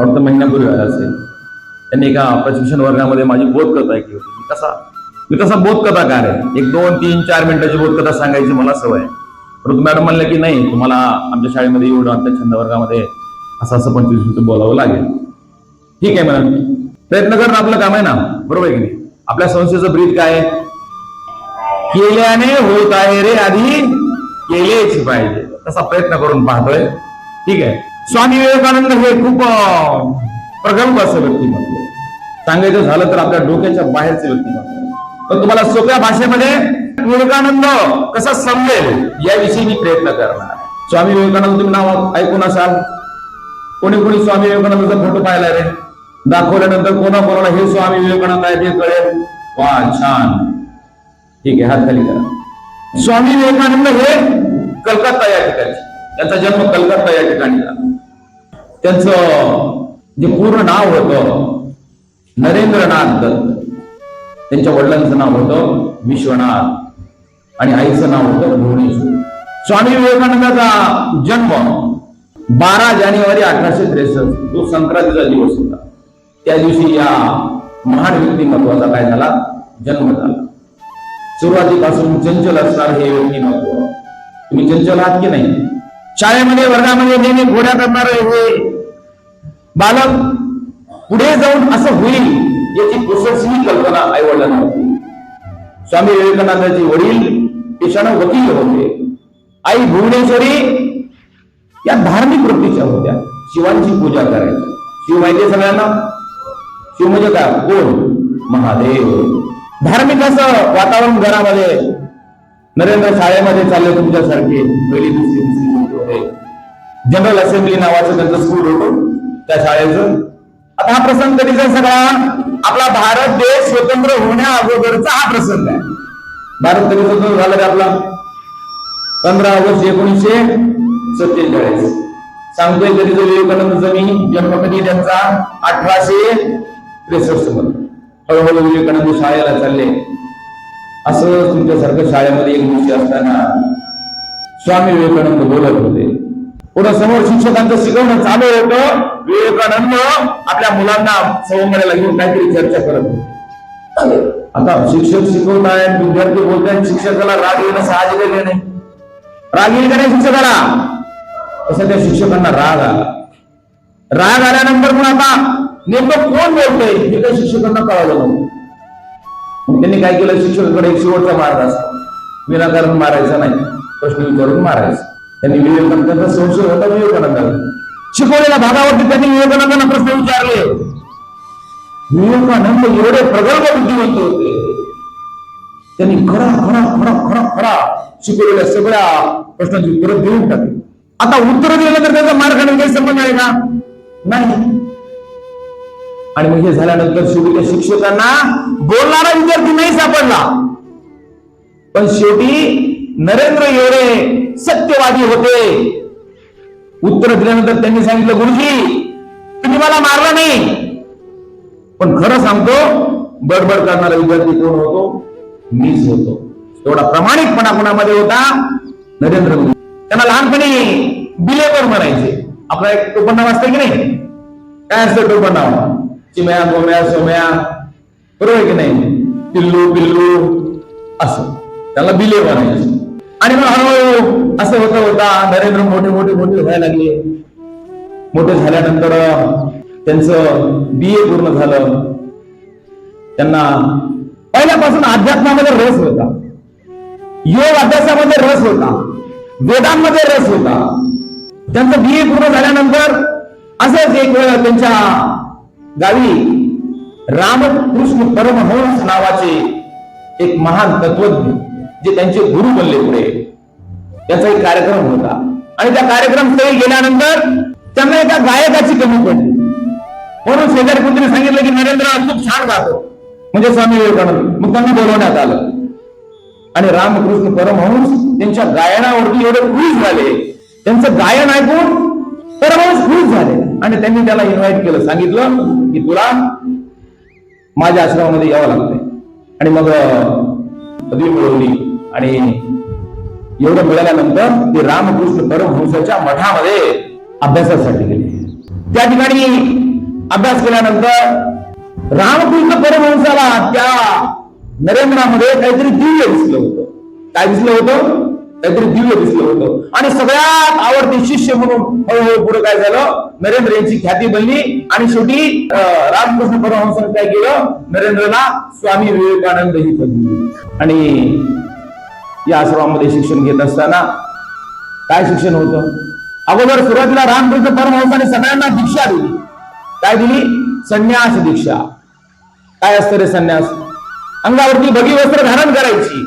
मला वाटतं महिन्यापूर्वी आला असेल त्यांनी एका प्रशिक्षण वर्गामध्ये माझी बोधकथा ऐकली होती. मी कसा मी तसा बोधकथाकार आहे? एक दोन तीन चार मिनिटाची बोधकथा सांगायची मला सवय आहे. परंतु मॅडम म्हणलं की नाही तुम्हाला आमच्या शाळेमध्ये एवढं आमच्या छंद वर्गामध्ये असं असं पंचवीस मिनिटं बोलावं लागेल. ठीक आहे मॅडम. प्रयत्न करणं आपलं काम आहे ना? बरोबर आहे की नाही? आपल्या संस्थेचं ब्रीद काय आहे? केल्याने होत आहे रे आधी केलेच पाहिजे. तसा प्रयत्न करून पाहतोय. ठीक आहे? स्वामी विवेकानंद हे खूप प्रगल्भ असं व्यक्तिमत्व. सांगायचं झालं तर आपल्या डोक्याच्या बाहेरचे व्यक्तिमत्व. पण तुम्हाला सोप्या भाषेमध्ये विवेकानंद कसा समजेल याविषयी मी प्रयत्न करणार स्वामी विवेकानंद तुम्ही नाव ऐकून असाल. कोणी कोणी स्वामी विवेकानंदाचा फोटो पाहिला रे? दाखवल्यानंतर कोणा कोणाला हे स्वामी विवेकानंद आहे ते कळेल. वा छान. ठीक आहे हात खाली करा. स्वामी विवेकानंद हे कलकत्ता या ठिकाणी. त्यांचा जन्म कलकत्ता या ठिकाणी झाला. त्यांचं जे पूर्ण नाव होतं नरेंद्रनाथ दत्त. त्यांच्या वडिलांचं नाव होतं विश्वनाथ आणि आईचं नाव होतं भुवनेश्वर. स्वामी विवेकानंदाचा जन्म बारा जानेवारी अठराशे त्रेसष्ट जो संक्रांतीचा दिवस होता. त्या दिवशी या महान व्यक्तिमत्वाचा काय झाला? जन्म झाला. सुरुवातीपासून चंचल असणार हे व्यक्तिमत्व तुम्ही चंचल आहात की नाही? शाळेमध्ये वर्गामध्ये नेहमी घोड्या करणार हे बालक पुढे जाऊन असं होईल याची कुसरशी कल्पना आई वडिलांना होती. स्वामी विवेकानंदाचे वडील पेशानं वकील होते. आई भुवनेश्वरी या धार्मिक वृत्तीच्या होत्या. शिवांची पूजा करायची. शिव माहिती सगळ्यांना शिव म्हणजे काय कोण? महादेव. धार्मिक असं वातावरण घरामध्ये नरेंद्र शाळेमध्ये चालले तुमच्यासारखे पहिली दुसरी तिसरी होते. जनरल असेंब्ली नावाचं त्यांचं स्कूल होतं. त्या शाळेचं आता हा प्रसंग कधीचा सगळा आपला भारत देश स्वतंत्र होण्या अगोदरचा हा प्रसंग आहे. भारत कधी स्वतंत्र झाला रे आपला? पंधरा ऑगस्ट एकोणीसशे सत्तेचाळीस. सांगतोय कधीचं विवेकानंद जमीन जन्म कधी त्यांचा अठराशे त्रेसष्टमध्ये. हळूहळू विवेकानंद शाळेला चालले. असं तुमच्यासारखं शाळेमध्ये एक दिवशी असताना स्वामी विवेकानंद बोलत होते. पुढे समोर शिक्षकांचं शिकवणं चालू होतं. विवेकानंद आपल्या मुलांना सवंगड्याला घेऊन काहीतरी चर्चा करत होते. आता शिक्षक शिकवत आहेत विद्यार्थी बोलताय शिक्षकाला राग येणं साहजिक नाही. राग येईल का नाही शिक्षकाला? तसं त्या शिक्षकांना राग आला. राग आल्यानंतर पण आता नेमकं कोण बोलतंय हे काही शिक्षकांना कळालं नव्हतं. त्यांनी काय केलं? शिक्षकाकडे एक शेवटचा मार्ग असतो. विनाकारण मारायचा नाही. प्रश्न विचारून मारायचा. त्यांनी विवेकानंदांचा संशय होता विवेकानंदाला. शिकवलेल्या भागावरती त्यांनी विवेकानंदांना प्रश्न विचारले. विवेकानंद एवढे प्रगल्भ बुद्धिवंत होते. त्यांनी खरा खरा खरा खरा खरा शिकवलेल्या सगळ्या प्रश्नांची उत्तरं देऊन टाकली. आता उत्तर दिलं तर त्याचा मार्गाने काही संबंध आहे का? नाही. आणि मग हे झाल्यानंतर शेवटी शिक्षकांना बोलणारा विद्यार्थी नाही सापडला. पण शेवटी नरेंद्र एवढे सत्यवादी होते. उत्तर दिल्यानंतर त्यांनी सांगितलं गुरुजी तुम्ही मला मारला नाही. पण खरं सांगतो बडबड करणारा विद्यार्थी कोण होतो? मीच होतो. एवढा प्रामाणिकपणा कोणामध्ये होता? नरेंद्र मोदी त्यांना लहानपणी बिलेवर म्हणायचे. आपला एक टोपण नाव असतं की नाही? काय असतं टोपण नाव चिम्या गोम्या सोम्या बरोबर आहे की नाही? पिल्लू पिल्लू. असं. त्याला बिले म्हणायचे. आणि मग हळूहळू असं होता होता नरेंद्र मोठे मोठे मोठे व्हायला लागले. मोठे झाल्यानंतर त्यांचं बी ए पूर्ण झालं. त्यांना पहिल्यापासून अध्यात्मामध्ये रस होता. योग अभ्यासामध्ये रस होता. वेदांमध्ये रस होता. त्यांचं बी ए पूर्ण झाल्यानंतर असंच एक वेळ त्यांच्या गावी रामकृष्ण परमहंस नावाचे एक महान तत्वज्ञ जे त्यांचे गुरु बनले पुढे. त्याचा एक कार्यक्रम होता. आणि त्या कार्यक्रम स्थळी गेल्यानंतर त्यांना एका गायकाची कमी पडली म्हणून शेजारी कुत्रीने सांगितलं की नरेंद्र खूप छान गातो. म्हणजे स्वामी विवेकानंद. मग त्यांना बोलवण्यात आलं. आणि रामकृष्ण परमहंस त्यांच्या गायनावरती एवढे खुश झाले. त्यांचं गायन ऐकून परमहंस खुश झाले. आणि त्यांनी त्याला इन्व्हाइट केलं. सांगितलं की तुला माझ्या आश्रमामध्ये यावं लागतंय. आणि मग पदवी मिळवली. आणि एवढं मिळाल्यानंतर ते रामकृष्ण परमहंसाच्या मठामध्ये अभ्यासासाठी गेले. त्या ठिकाणी अभ्यास केल्यानंतर रामकृष्ण परमहंसाला त्या नरेंद्रामध्ये काहीतरी दिव्य दिसलं होतं. काय दिसलं होतं? काहीतरी दिव्य दिसलं होतं. आणि सगळ्यात आवडते शिष्य म्हणून हळूहळू पुढे काय झालं? नरेंद्र यांची ख्याती बनली आणि शेवटी रामकृष्ण परमहंसाने काय केलं? नरेंद्रला स्वामी विवेकानंद ही पदवी आणि या आश्रमामध्ये शिक्षण घेत असताना काय शिक्षण होतं? अगोदर सुरुवातीला रामकृष्ण परमहंसाने सगळ्यांना दीक्षा दिली. काय दिली? संन्यास दीक्षा. काय असतं रे संन्यास? अंगावरती भगी वस्त्र धारण करायची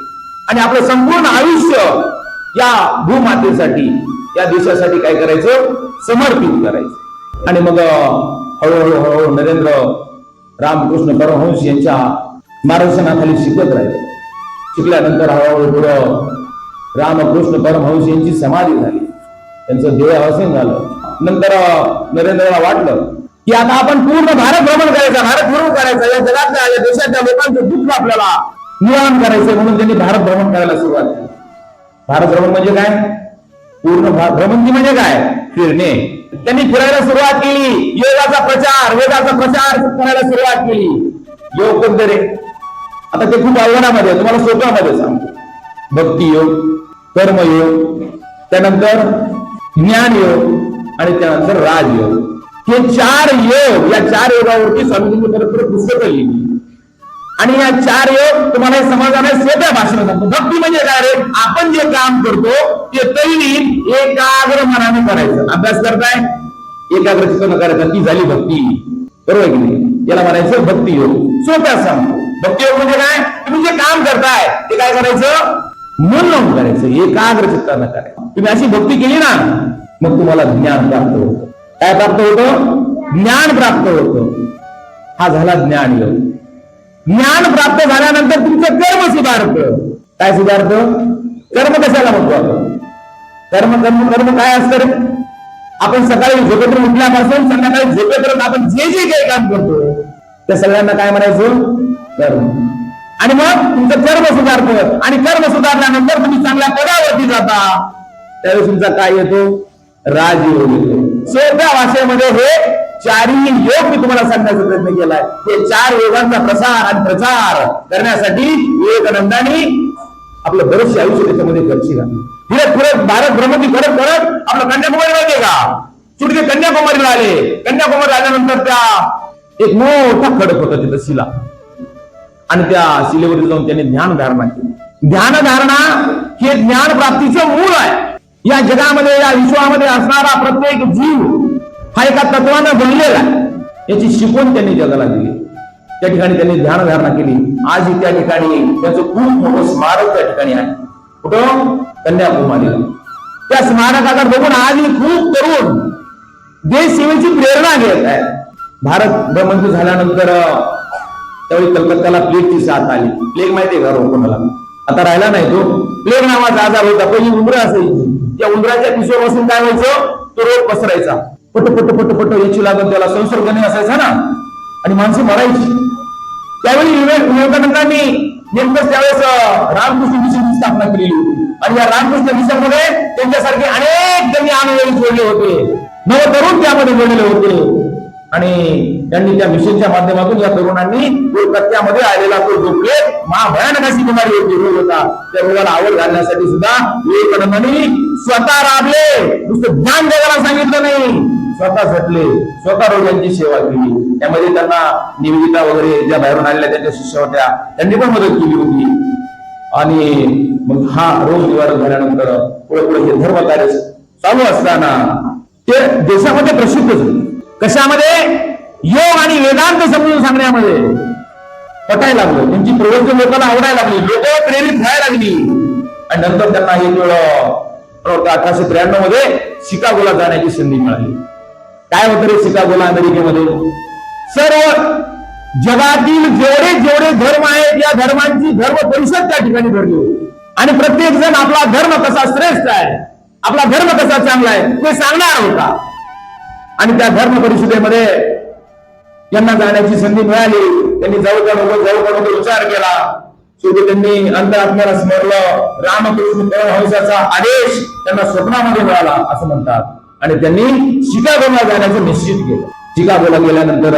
आणि आपलं संपूर्ण आयुष्य या भूमातेसाठी या देशासाठी काय करायचं? समर्पित करायचं. आणि मग हळूहळू हळूहळू नरेंद्र रामकृष्ण परमहंस यांच्या मार्गदर्शनाखाली शिकत राहिले. शिकल्यानंतर हळूहळू पुढं रामकृष्ण परमहंस यांची समाधी झाली. त्यांचं देहावसन झालं. नंतर नरेंद्रला वाटलं की आता आपण पूर्ण भारत भ्रमण करायचा भारत भ्रमण करायचा. या जगातल्या या देशातल्या लोकांचं दुःख आपल्याला निवारण करायचं म्हणून त्यांनी भारत भ्रमण करायला सुरुवात केली. भारत भ्रमण म्हणजे काय? पूर्ण भ्रमंती म्हणजे काय? फिरणे. त्यांनी फिरायला सुरुवात केली. योगाचा प्रचार वेदाचा प्रचार करायला सुरुवात केली. योग कोणते रे? आता ते खूप अवघडामध्ये तुम्हाला सोप्यामध्ये सांगतो. भक्ती योग कर्मयोग त्यानंतर ज्ञान योग आणि त्यानंतर राजयोग हे चार योग या चार योगावरती स्वामीजींनी परत परत पुस्तकं लिहिली आणि या चार योग तुम्हाला हे समाजाने सोप्या भाषेला सांगतो. भक्ती म्हणजे काय रे? आपण जे काम करतो ते तैली एकाग्र मनाने करायचं. अभ्यास करताय? एकाग्र चित्तानं करायचं. ती झाली भक्ती. बरोबर की नाही? याला म्हणायचं भक्ती योग. सोप्या सांगतो. भक्तियोग म्हणजे काय? तुम्ही जे काम करताय ते काय करायचं? मन लावून करायचं. एकाग्र चित्तानं करायचं. तुम्ही अशी भक्ती केली ना मग तुम्हाला ज्ञान प्राप्त होतं. काय प्राप्त होतं? ज्ञान प्राप्त होतं. हा झाला ज्ञान योग. ज्ञान प्राप्त झाल्यानंतर तुमचं कर्म सुधारत. काय सुधारत? कर्म कशाला म्हणतो आपण? कर्म कर्म कर्म काय असतं रे? आपण सकाळी झोपेतून उठल्यापासून संध्याकाळी झोपेपर्यंत आपण जे जे काही काम करतो त्या सगळ्यांना काय म्हणायचं? आणि मग तुमचं कर्म सुधारतं. आणि कर्म सुधारल्यानंतर तुम्ही चांगल्या पदावरती जाता. त्यावेळेस तुमचा काय येतो? राजयोग येतो. सोप्या भाषेमध्ये हे चारही योग मी तुम्हाला सांगण्याचा प्रयत्न केलाय. हे चार योगांचा प्रसार आणि प्रचार करण्यासाठी विवेकानंदांनी आपलं बरेचसे आयुष्य त्याच्यामध्ये खर्च घातलं. पुढे भारत भ्रमंती करत करत आपलं कन्याकुमारी माहितीये का? चुटके कन्याकुमारीला आले. कन्याकुमारी आल्यानंतर त्या एक मोठा खडक होता तिथं शिला. आणि त्या शिलेवरती जाऊन त्यांनी ध्यान धारणा केली. ध्यानधारणा हे ज्ञान प्राप्तीचं मूळ आहे. या जगामध्ये या विश्वामध्ये असणारा प्रत्येक जीव हा एका तत्वानं बनलेला आहे. याची शिकवण त्यांनी जगाला दिली. त्या ठिकाणी त्यांनी ध्यान धारणा केली. आजही त्या ठिकाणी त्याचं खूप मोठं स्मारक त्या ठिकाणी आहे. कुठं? कन्याकुमारीला त्या स्मारकाकडे बघून आजही खूप तरुण देश सेवेची प्रेरणा घेत आहे भारत भ्रमंत झाल्यानंतर त्यावेळी कलकत्त्याला प्लेगची साथ आली. प्लेग माहितीये का कोणाला? आता राहिला नाही तो. प्लेग नावाचा आजार होता. पहिली उंदरं असायची. त्या उंदराच्या पिशवर बसून काय व्हायचं? तो रोग पसरायचा. पट पट पट पट याची लागून त्याला संसर्गने असायचा ना. आणि माणसं मरायची. त्यावेळी विवेकानंदांनी नेमकंच त्यावेळेस रामकृष्ण मिशनची स्थापना केलेली होती. आणि या रामकृष्ण मिशनमध्ये त्यांच्यासारखे अनेक त्यांनी आनंद जोडले होते. नव तरुण त्यामध्ये जोडलेले होते. आणि त्यांनी त्या मिशनच्या माध्यमातून या तरुणांनी कोलकत्यामध्ये आलेला तो जो प्लेग महाभयानक अशी बिमारी होती रोग होता. त्या रोगाला आवड घालण्यासाठी सुद्धा विवेकानंदांनी स्वतः राबले. नुसतं ज्ञान जगाला सांगितलं नाही. स्वतः झटले. स्वतः रोगांची सेवा केली. त्यामध्ये त्यांना निवेदिता वगैरे ज्या बाहेरून आलेल्या त्यांच्या शिष्य होत्या त्यांनी पण मदत केली होती. आणि मग हा रोग निवारण झाल्यानंतर पुढे पुढे हे धर्म कार्य चालू असताना ते देशामध्ये प्रसिद्ध झाले. कशामध्ये? योग आणि वेदांत समजून सांगण्यामध्ये. पटायला लागलं. त्यांची प्रवृत्ती लोकांना आवडायला लागली. लोक प्रेरित व्हायला लागली. आणि नंतर त्यांना एक वेळ अठराशे त्र्याण्णवमध्ये शिकागोला जाण्याची संधी मिळाली. काय होतं रे शिकागोला अमेरिकेमध्ये? सर्व जगातील जेवढे जेवढे धर्म आहेत या धर्मांची धर्म परिषद त्या ठिकाणी भरली होती आणि प्रत्येक जण आपला धर्म कसा श्रेष्ठ आहे आपला धर्म कसा चांगला आहे ते सांगणार होता. आणि त्या धर्म परिषदेमध्ये यांना जाण्याची संधी मिळाली. त्यांनी जाऊ का नको जाऊ का नको विचार केला. शेवटी त्यांनी अंतरात्म्याला स्मरलं. रामकृष्ण परमहंसाचा आदेश त्यांना स्वप्नामध्ये मिळाला असं म्हणतात. आणि त्यांनी शिकागोला जाण्याचं निश्चित केलं. शिकागोला गेल्यानंतर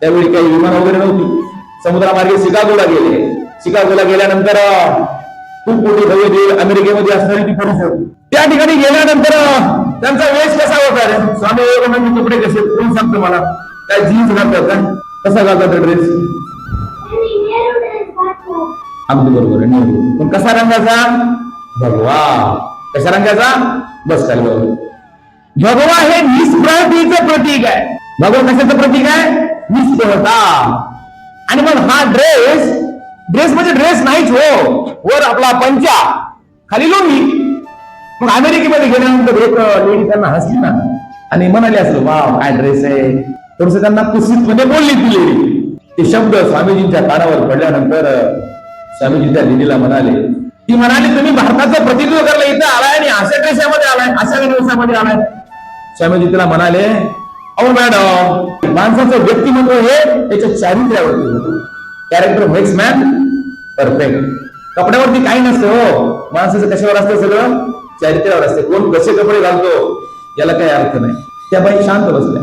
त्यावेळी काही विमान वगैरे नव्हती. समुद्रामार्गे शिकागोला गेले. शिकागोला गेल्यानंतर खूप मोठी भव्य अमेरिकेमध्ये असणारी ती परिसर त्या ठिकाणी गेल्यानंतर त्यांचा वेश कसा होता रे? स्वामी विवेकानंद कपडे कसे? कोण सांगतो मला? काय जीन्स घालतात का? कसा घालतात ड्रेस अगदी बरोबर आहे पण कसा रंगाचा? भगवा कशा रंगाचा? बस चालेल बरोबर भगवा हे निस्पृहतेचं प्रतीक आहे. भगवा कशाचं प्रतीक आहे? निस्पृहता आणि मग हा ड्रेस ड्रेस म्हणजे ड्रेस नाहीच हो. वर आपला पंचा. खाली लोणी. मग अमेरिकेमध्ये गेल्यानंतर एक लेडी त्यांना हसली ना. आणि म्हणाली असलो वा काय ड्रेस आहे. थोडस त्यांना कुसितमध्ये बोलली ती लेडी ते शब्द स्वामीजींच्या कानावर पडल्यानंतर स्वामीजी त्या लेडीला म्हणाले ती म्हणाली तुम्ही भारताचं प्रतिनिधित्व करायला इथं आलाय आणि अशा ड्रेसामध्ये आलाय? अशा वेशामध्ये आलाय? स्वामीजी तिला म्हणाले अहो मॅडम माणसाचं व्यक्तिमत्व हे त्याच्या चारित्र्यावरती होतं. कॅरेक्टर मेक्स मॅन परफेक्ट कपड्यावरती काही नसतं हो. माणसाचं कशावर असतं सगळं? चारित्र्यावर असते. कोण कसे कपडे घालतो याला काही अर्थ नाही. त्या बाई शांत बसल्या.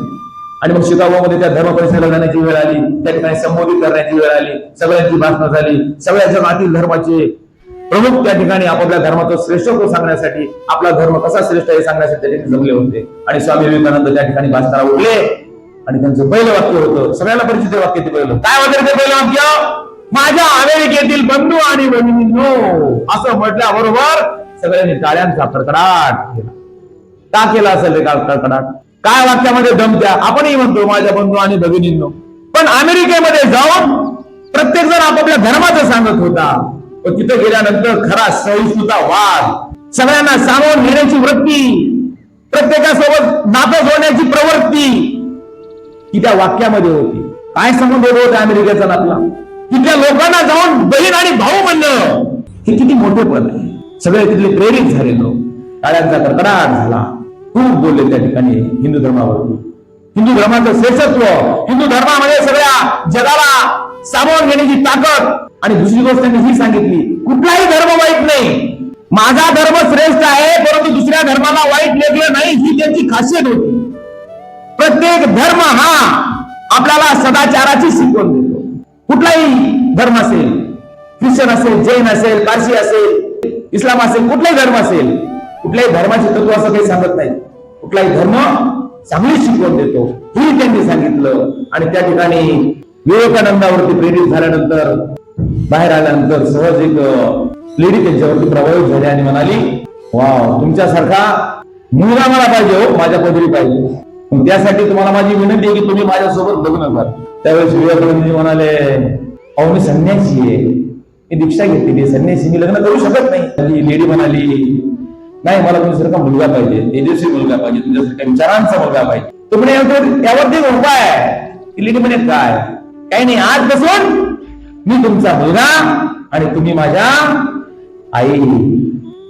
आणि मग शिकागोमध्ये त्या धर्म परिषदेला जाण्याची वेळ आली. त्या ठिकाणी संबोधित करण्याची वेळ आली. सगळ्यांची भाषणं झाली. सगळ्या जगातील धर्माचे प्रमुख त्या ठिकाणी आपापल्या धर्माचं श्रेष्ठत्व सांगण्यासाठी आपला धर्म कसा श्रेष्ठ आहे सांगण्यासाठी त्या ठिकाणी जमले होते. आणि स्वामी विवेकानंद त्या ठिकाणी भाषणाला उठले. आणि त्यांचं पहिलं वाक्य होतं. सगळ्यांना परिचित वाक्य ते पहिलं. काय होतं ते पहिलं वाक्य? माझ्या अमेरिकेतील बंधू आणि भगिनींनो असं म्हटल्याबरोबर सगळ्यांनी टाळ्यांचा कडकडाट केला. का केला असेल रे कडकडाट? काय वाक्यामध्ये दमत्या आपणही म्हणतो माझ्या बंधू आणि भगिनींनो. पण अमेरिकेमध्ये जाऊन प्रत्येक जण आपापल्या धर्माचं सांगत होता. पण तिथं गेल्यानंतर खरा सहिष्णुता वाद सगळ्यांना सामावून घेण्याची वृत्ती. प्रत्येकासोबत नातं जोडण्याची प्रवृत्ती. ही त्या वाक्यामध्ये होती. काय संबंध होत होता अमेरिकेचा आपला तिथल्या लोकांना जाऊन बहीण आणि भाऊ म्हणणं. हे किती मोठे पद आहे. सगळे तिथले प्रेरित झाले लोक. टाळ्यांचा कडकडाट झाला. खूप बोलले त्या ठिकाणी हिंदू धर्मावरती. हिंदू धर्माचं श्रेष्ठत्व हिंदू धर्मामध्ये सगळ्या जगाला सामावून घेण्याची ताकद. आणि दुसरी गोष्ट त्यांनी ही सांगितली कुठलाही धर्म वाईट नाही. माझा धर्म श्रेष्ठ आहे परंतु दुसऱ्या धर्माला वाईट लेखलं नाही ही त्यांची खासियत होती. प्रत्येक धर्म हा आपल्याला सदाचाराची शिकवण देतो. कुठलाही धर्म असेल ख्रिश्चन असेल जैन असेल पारशी असेल इस्लाम असेल कुठलाही धर्म असेल कुठल्याही धर्माचे तत्व असं काही सांगत नाही. कुठलाही धर्म चांगली शिकवण देतो. हे त्यांनी सांगितलं आणि त्या ठिकाणी विवेकानंदावरती प्रेरित झाल्यानंतर बाहेर आल्यानंतर सहज एक लेडी त्यांच्यावरती प्रभावित झाली आणि म्हणाली वा तुमच्यासारखा मुलगा मला पाहिजे हो माझ्या पदरी पाहिजे. मग त्यासाठी तुम्हाला माझी विनंती आहे की तुम्ही माझ्यासोबत लग्न करा. त्यावेळेस विवेकानंदजी म्हणाले अहो मी संन्यासी आहे. मी दीक्षा घेतलेली संन्यासी मी लग्न करू शकत नाही. लेडी म्हणाली नाही मला तुमच्यासारखा मुलगा पाहिजे? तेजस्वी मुलगा पाहिजे. तुमच्यासारख्या विचारांचा मुलगा पाहिजे. तो म्हणे त्यावरती एक उपाय ती लेडी म्हणे काय? काही नाही. आज बसून मी तुमचा मुलगा आणि तुम्ही माझ्या आई.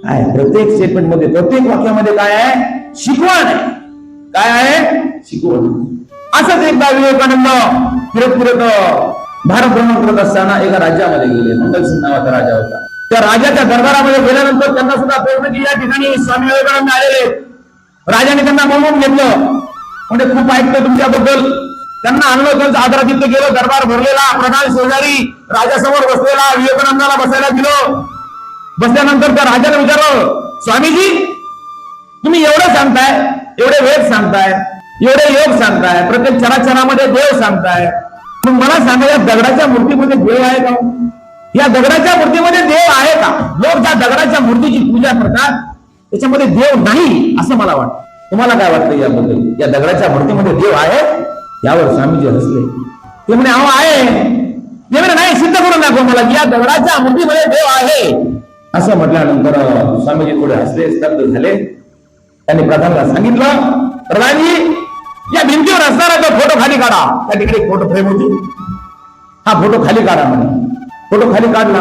काय? प्रत्येक स्टेटमेंटमध्ये प्रत्येक वाक्यामध्ये काय आहे? शिकवण आहे. काय आहे? शिकवण. असंच एकदा विवेकानंद फिरत फिरत भारत भ्रमण करत असताना एका राज्यामध्ये गेले. मंगल सिंग नावाचा राजा होता. त्या राजाच्या दरबारामध्ये गेल्यानंतर त्यांना सुद्धा कळलं की या ठिकाणी स्वामी विवेकानंद आलेले. राजाने त्यांना बोलवून घेतलं. म्हणजे खूप ऐकतं तुमच्याबद्दल. त्यांना आणलं त्यांचं आदरातिथ्य गेलं दरबार भरलेला प्रधान शेजारी राजासमोर बसलेला विवेकानंदाला बसायला दिलं. बसल्यानंतर त्या राजाने विचारलं स्वामीजी तुम्ही एवढं सांगताय? एवढे वेद सांगताय एवढे योग सांगताय प्रत्येक चराचरामध्ये देव सांगताय. मग मला सांगा या दगडाच्या मूर्तीमध्ये देव आहे का? या दगडाच्या मूर्तीमध्ये देव आहे का? लोक ज्या दगडाच्या मूर्तीची पूजा करतात त्याच्यामध्ये देव नाही असं मला वाटतं. तुम्हाला काय वाटतं याबद्दल? या दगडाच्या मूर्तीमध्ये देव आहे? यावर स्वामीजी हसले. ते म्हणे अहो आहे. ते म्हणे नाही सिद्ध करून दाखव मला या दगडाच्या मूर्तीमध्ये देव आहे. असं म्हटल्यानंतर स्वामीजी थोडे हसले स्तब्ध झाले. त्यांनी प्रधानला सांगितलं प्रधानजी या भिंतीवर असणारा तो फोटो खाली काढा. त्या ठिकाणी फोटो फ्रेम होती. हा फोटो खाली काढा म्हणे. फोटो खाली काढला.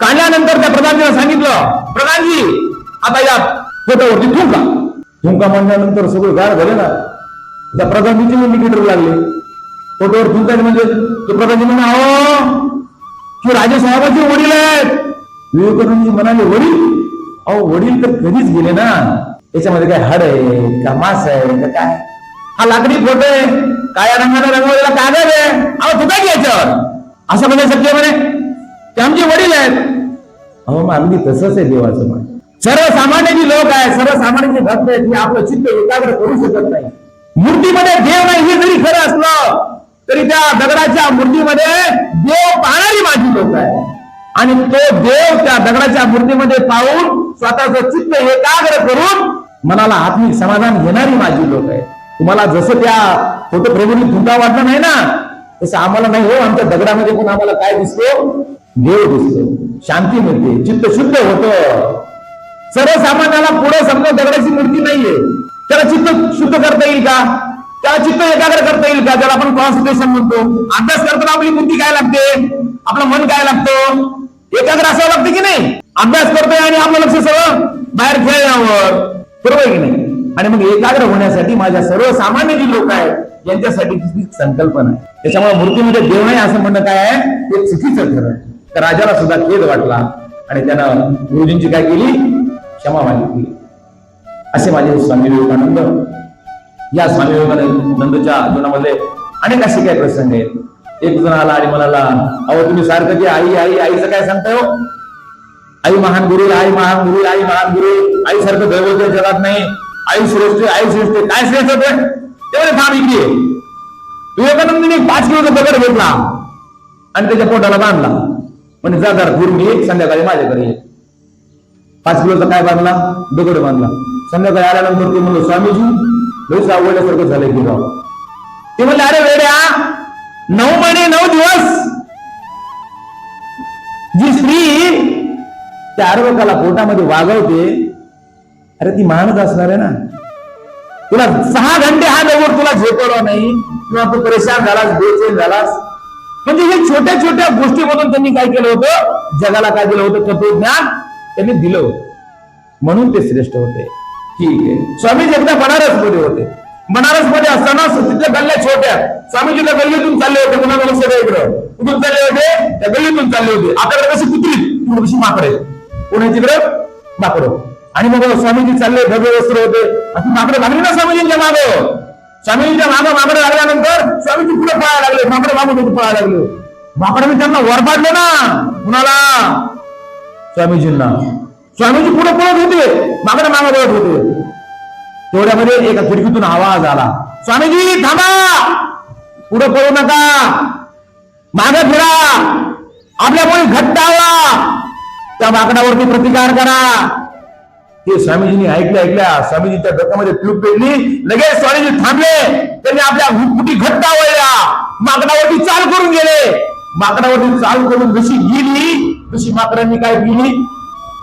काढल्यानंतर त्या प्रधानजीला सांगितलं प्रधानजी आता या फोटोवरती थुंका. थुंका म्हणल्यानंतर सगळं गाड झाले ना. त्या प्रधानजीचे इंडिकेटर लागले. फोटोवर थुंकायचे म्हणजे तो प्रधानजी म्हणा अहो की राजेसाहेबाचे वडील आहेत. विवेकानंदजी म्हणाले वडील? अहो वडील तर कधीच गेले ना. याच्यामध्ये काय हड आहे का मास आहे का काय? हा लाकडी फोटो आहे. काळ्या रंगाने रंगवलेला कागद आहे? अहो तू की याच्यावर. असं म्हणजे शक्य म्हणे. ते आमचे वडील आहेत. अहो मग अगदी तसंच आहे देवाचं मान सर्वसामान्य जी लोक आहे सर्वसामान्य जे भक्त आहेत. ते आपलं चित्त एकाग्र करू शकत नाही. मूर्तीमध्ये देव नाही हे जरी खरं असलं तरी त्या दगडाच्या मूर्तीमध्ये देव पाहणारी माझी लोक आहे आणि तो देव त्या दगडाच्या मूर्तीमध्ये पाहून स्वतःचं चित्त एकाग्र करून मनाला आत्मिक समाधान घेणारी माझी लोक आहे तुम्हाला जसं त्या फोटो प्रेमीने धुंदा वाटलं नाही ना तसं आम्हाला नाही हो आमच्या दगडामध्ये पण आम्हाला काय दिसतो? देव दिसतो. शांती मिळते चित्त शुद्ध होतं. सर्वसामान्याला पुढे समजा दगडाची मूर्ती नाहीये. त्याला चित्त शुद्ध करता येईल का? त्याला चित्त एकाग्र करता येईल का? ज्याला आपण कॉन्सन्ट्रेशन म्हणतो. अभ्यास करताना आपली बुद्धी काय लागते? आपलं मन काय लागतं? एकाग्र असावं लागतं की नाही? अभ्यास करतोय आणि आपलं लक्ष सगळं बाहेर खेळण्यावर बरोबर आहे की नाही? आणि मग एकाग्र होण्यासाठी माझ्या सर्वसामान्य जी लोक आहेत यांच्यासाठी ती संकल्पना आहे. त्याच्यामुळे मूर्तीमध्ये देव नाही असं म्हणणं काय आहे? ते चुकीचं ठरलं. तर राजाला सुद्धा खेद वाटला आणि त्यानं गुरुजींची काय केली? क्षमा मागितली. असे माझे स्वामी विवेकानंद या स्वामी विवेकानंदच्या जीवनामध्ये अनेक असे काही प्रसंग आहेत. एक जण आला आणि म्हणाला अहो तुम्ही सारखं जे आई आई आईचं काय सांगताय हो? आई महान गुरु आई महान गुरु आई महान गुरु. आई सारखं दैवत जगात नाही. आई श्रेष्ठ आई श्रेष्ठ काय श्रेष्ठ ते तेवढे थांब इकडे ये. विवेकानंदने एक पाच किलोचा दगड घेतला आणि त्याच्या पोटाला बांधला. म्हणजे जादार गुरु मी संध्याकाळी माझ्याकडे ये. पाच किलोचा काय बांधला? दगड बांधला. संध्याकाळी आल्यानंतर ते म्हणलं स्वामीजी लईच आवडल्यासारखं झालंय की राव. ते म्हणले अरे वेड्या नऊ महिने नऊ दिवस. जी स्त्री त्या अर्वकाला पोटामध्ये वागवते. अरे ती माणूस असणार आहे ना. तुला सहा घंटे हा नवर तुला झेपवला नाही. किंवा तू परेशान झालास बेचैन झालास. म्हणजे हे छोट्या छोट्या गोष्टीमधून त्यांनी काय केलं होतं? जगाला काय दिलं होतं? तत्वज्ञान त्यांनी दिलं होतं. म्हणून ते श्रेष्ठ होते. ठीक आहे. स्वामीजी एकदा बनारसमध्ये होते. बनारसमध्ये असताना तिथल्या गल्ल्या छोट्या. स्वामीजी त्या गल्लीतून चालले होते. कुणाला सगळे इकडं कुठून चालले होते? त्या गल्लीतून चालले होते. आपल्याकडे कशी कुत्री कशी माकडे. पुणे तिकडे माकड आणि मग स्वामीजी चालले भव्य वस्त्र होते. आणि ती माकडं लागली ना स्वामीजींच्या मागं? स्वामीजींच्या मागं माकडं लागल्यानंतर स्वामीजी पुढे पळायला लागले. माकडं मागून पळायला लागले. माकडाने त्यांना वरपाडले ना कुणाला? स्वामीजींना. स्वामीजी पुढे पळत होते. माकडे मागे पळत होते. तेवढ्यामध्ये एका खिडकीतून आवाज आला. स्वामीजी थांबा! पुढे पळू नका. मागे फिरा. आपल्यामुळे घट्ट माकडावरती प्रतिकार करा. ते स्वामीजींनी ऐकल्या ऐकल्या स्वामीजीच्या डोक्यामध्ये ट्यूब पेटली लगेच स्वामीजी थांबले. त्यांनी आपल्या हुटपुटी घट्ट आवडल्या माकडावरती चाल करून गेले. माकडावरती चाल करून जशी गेली तशी माकडांनी काय केली?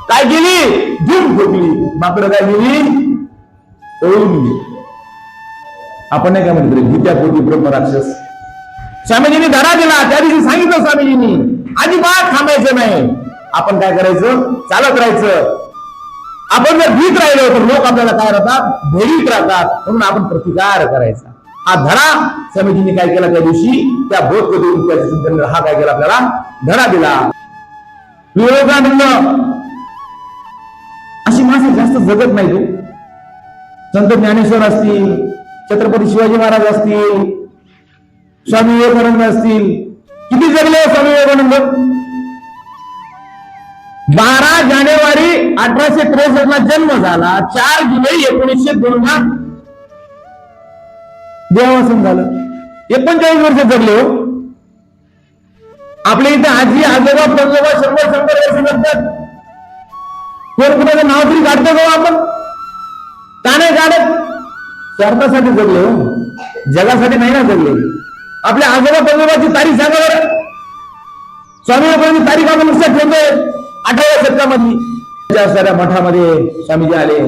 काय केली? धूम ठोकली माकडं काय गेली ओळून गेली आपण नाही काय म्हणतो गीत्या पोटी ब्रह्म राक्षस स्वामीजींनी धडा दिला. त्या दिवशी सांगितलं स्वामीजींनी अजिबात थांबायचं नाही. आपण काय करायचं? चालत राहायचं. आपण जर भीत राहिलो तर लोक आपल्याला काय राहतात? भेडीत राहतात. म्हणून आपण प्रतिकार करायचा. हा धडा समितीने काय केला त्या दिवशी? त्या बोध देऊन हा काय केला आपल्याला? धडा दिला. विवेकानंद अशी माणसं जास्त जगत नाही तो हो. संत ज्ञानेश्वर असतील छत्रपती शिवाजी महाराज असतील स्वामी विवेकानंद असतील. किती जगले हो स्वामी विवेकानंद? बारा जानेवारी अठराशे त्रेसष्ट ला जन्म झाला. चार जुलै एकोणीसशे दोन ला देवासन झालं. एकोणचाळीस वर्ष जगले हो. आपल्या इथे आजी आजोबा प्रजोबा शंभर शंभर वर्ष जगतात. कोण कुणाचं नाव तरी काढतो का हो आपण? का नाही काढत. स्वार्थासाठी जगले हो. जगासाठी नाही ना जगले. आपल्या आजोबा प्रजोबाची तारीख सांगा बरं. स्वामी तारीख आपण लक्षात ठेवतोय. अठराव्या शतकामधली त्या मठामध्ये स्वामीजी आले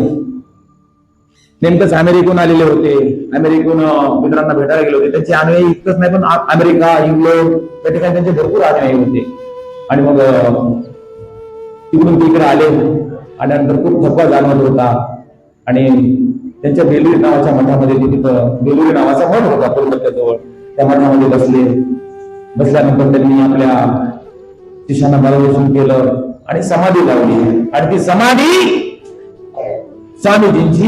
नेमकंच अमेरिकून आलेले होते. अमेरिकेहून मित्रांना भेटायला गेले होते. त्यांचे अनुयायी इतकंच नाही पण अमेरिका इंग्लंड त्या ठिकाणी त्यांचे भरपूर अनुयायी होते. आणि मग तिकडून तिकडे आले. आणि नंतर खूप थकवा जाणवत होता. आणि त्यांच्या बेलुरी नावाच्या मठामध्ये ते तिथं बेलुरी नावाचा मठ होता कोलकात्याजवळ. त्या मठामध्ये बसले. बसल्यानंतर त्यांनी आपल्या शिष्यांना मार्गदर्शन केलं. आणि समाधी लावली. आणि ती समाधी स्वामीजींची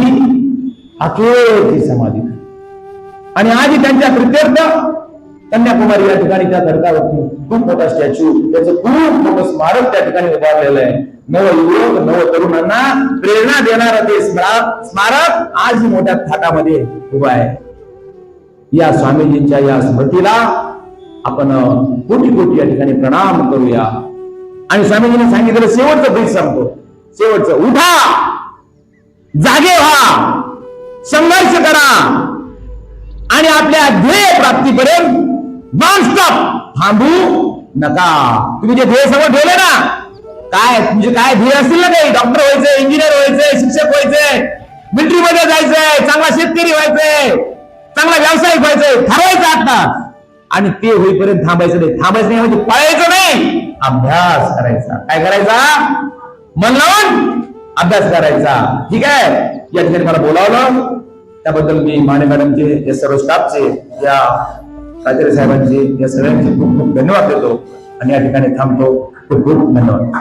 अखेरची समाधी. आणि आधी त्यांच्या कृत्यर्थ कन्याकुमारी या ठिकाणी त्या तडकावरती खूप मोठा स्टॅच्यू त्याचं खूप मोठं स्मारक त्या ठिकाणी उभारलेलं आहे. नव युवक नव तरुणांना प्रेरणा देणारं ते स्मारक स्मारक आज मोठ्या थाटामध्ये उभा आहे. या स्वामीजींच्या या स्मृतीला आपण कोटी कोटी या ठिकाणी प्रणाम करूया. आणि स्वामीजीने सांगितलं शेवटचं ब्रीज सांगतो शेवटचं. उठा. जागे व्हा. संघर्ष करा. आणि आपल्या ध्येय प्राप्तीपर्यंत नॉनस्टॉप थांबू नका. तुम्ही जे ध्येय समोर ठेवले ना काय तुमचे काय ध्येय असतील ना काही? डॉक्टर व्हायचंय इंजिनियर व्हायचंय शिक्षक व्हायचंय मिलिटरी मध्ये जायचंय चांगला शेतकरी व्हायचंय चांगला व्यावसायिक व्हायचंय ठरवायचं आता आणि ते होईपर्यंत थांबायचं नाही. थांबायचं नाही म्हणजे पळायचं नाही. अभ्यास करायचा. काय करायचा? मन लावून अभ्यास करायचा. ठीक आहे? या ठिकाणी मला बोलावलं. त्याबद्दल मी माने मॅडमचे या सर्व स्टाफचे या साजरे साहेबांचे या सगळ्यांचे खूप खूप धन्यवाद देतो. आणि या ठिकाणी थांबतो. खूप खूप धन्यवाद.